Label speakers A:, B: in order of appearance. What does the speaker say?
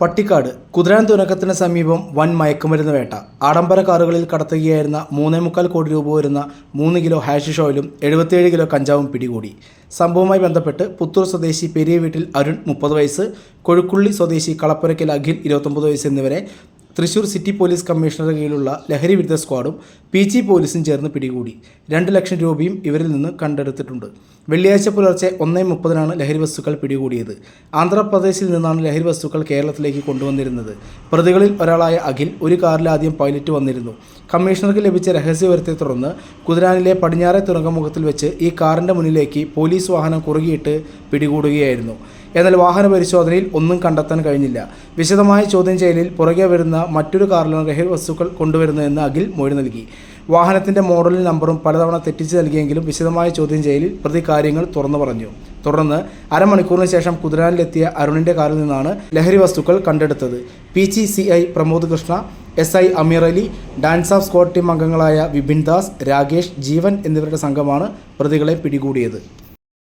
A: പട്ടിക്കാട് കുതിരാൻ തുരക്കത്തിന് സമീപം വൻ മയക്കുമരുന്ന് വേട്ട. ആഡംബര കാറുകളിൽ കടത്തുകയായിരുന്ന മൂന്നേ മുക്കാൽ കോടി രൂപ വരുന്ന മൂന്ന് കിലോ ഹാഷിഷ് ഓയിലും എഴുപത്തിയേഴ് കിലോ കഞ്ചാവും പിടികൂടി. സംഭവവുമായി ബന്ധപ്പെട്ട് പുത്തൂർ സ്വദേശി പെരിയ വീട്ടിൽ അരുൺ മുപ്പത് വയസ്സ് കൊഴുക്കുള്ളി സ്വദേശി കളപ്പുരയ്ക്കൽ അഖിൽ ഇരുപത്തൊമ്പത് വയസ്സ് എന്നിവരെ തൃശൂർ സിറ്റി പോലീസ് കമ്മീഷണറുടെ കീഴിലുള്ള ലഹരി വിരുദ്ധ സ്ക്വാഡും പി ജി പോലീസും ചേർന്ന് പിടികൂടി. രണ്ട് ലക്ഷം രൂപയും ഇവരിൽ നിന്ന് കണ്ടെടുത്തിട്ടുണ്ട്. വെള്ളിയാഴ്ച പുലർച്ചെ ഒന്നേ മുപ്പതിനാണ് ലഹരി വസ്തുക്കൾ പിടികൂടിയത്. ആന്ധ്രാപ്രദേശിൽ നിന്നാണ് ലഹരി വസ്തുക്കൾ കേരളത്തിലേക്ക് കൊണ്ടുവന്നിരുന്നത്. പ്രതികളിൽ ഒരാളായ അഖിൽ ഒരു കാറിലാദ്യം പൈലറ്റ് വന്നിരുന്നു. കമ്മീഷണർക്ക് ലഭിച്ച രഹസ്യവിവരത്തെ തുടർന്ന് കുതിരാനിലെ പടിഞ്ഞാറെ തുറങ്കമുഖത്തിൽ വെച്ച് ഈ കാറിന്റെ മുന്നിലേക്ക് പോലീസ് വാഹനം കുറുകിയിട്ട് പിടികൂടുകയായിരുന്നു. എന്നാൽ വാഹന പരിശോധനയിൽ ഒന്നും കണ്ടെത്താൻ കഴിഞ്ഞില്ല. വിശദമായ ചോദ്യം ചെയ്യലിൽ പുറകെ വരുന്ന മറ്റൊരു കാറിലാണ് ലഹരി വസ്തുക്കൾ കൊണ്ടുവരുന്നതെന്ന് അഖിൽ മൊഴി നൽകി. വാഹനത്തിന്റെ മോഡലും നമ്പറും പലതവണ തെറ്റിച്ച് നൽകിയെങ്കിലും വിശദമായ ചോദ്യം ചെയ്യലിൽ പ്രതി കാര്യങ്ങൾ തുറന്നു പറഞ്ഞു. തുടർന്ന് അരമണിക്കൂറിന് ശേഷം കുതിരാനിലെത്തിയ അരുണിന്റെ കാറിൽ നിന്നാണ് ലഹരി വസ്തുക്കൾ കണ്ടെടുത്തത്. P G C I Pramod Krishna S I Ameer Ali DANSAF squad team അംഗങ്ങളായ വിപിൻ ദാസ് രാകേഷ് ജീവൻ എന്നിവരുടെ സംഘമാണ് പ്രതികളെ പിടികൂടിയത്.